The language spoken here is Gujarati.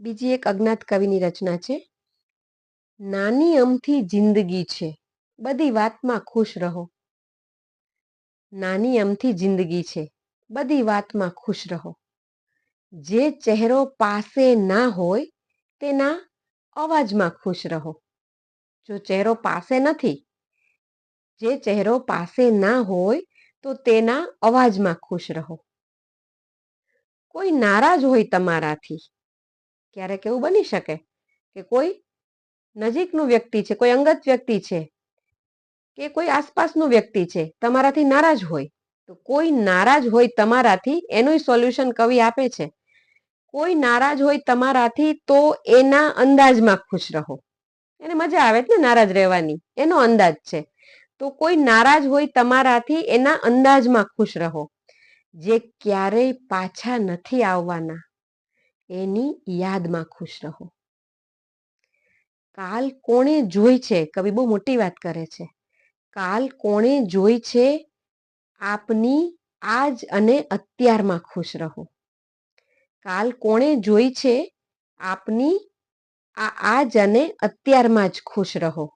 બીજી એક અજ્ઞાત કવિની રચના છે. નાની અમથી જિંદગી છે. બધી વાતમાં ખુશ રહો. નાની અમથી જિંદગી છે. બધી વાતમાં ખુશ રહો. જે ચહેરો પાસે ના હોય તેના અવાજમાં ખુશ રહો. જો ચહેરો પાસે નથી, જે ચહેરો પાસે ના હોય તો તેના અવાજમાં ખુશ રહો. કોઈ નારાજ હોય તમારાથી ક્યારેક એવું બની શકે કે કોઈ નજીકનું વ્યક્તિ છે, કોઈ અંગત વ્યક્તિ છે કે કોઈ આસપાસનું વ્યક્તિ છે, તમારાથી નારાજ હોય, તો કોઈ નારાજ હોય તમારાથી એનું સોલ્યુશન કવિ આપે છે. કોઈ નારાજ હોય તમારાથી તો એના અંદાજમાં ખુશ રહો. એને મજા આવે છે ને નારાજ રહેવાની, એનો અંદાજ છે. તો કોઈ નારાજ હોય તમારાથી એના અંદાજમાં ખુશ રહો. જે ક્યારેય પાછા નથી આવવાના. એની યાદમાં ખુશ રહો. કાલ કોણે જોઈ છે? કવિ બહુ મોટી વાત કરે છે. કાલ કોણે જોઈ છે? આપની આજ અને અત્યારમાં ખુશ રહો. કાલ કોણે જોઈ છે? આપની આ આજ અને અત્યારમાં જ ખુશ રહો.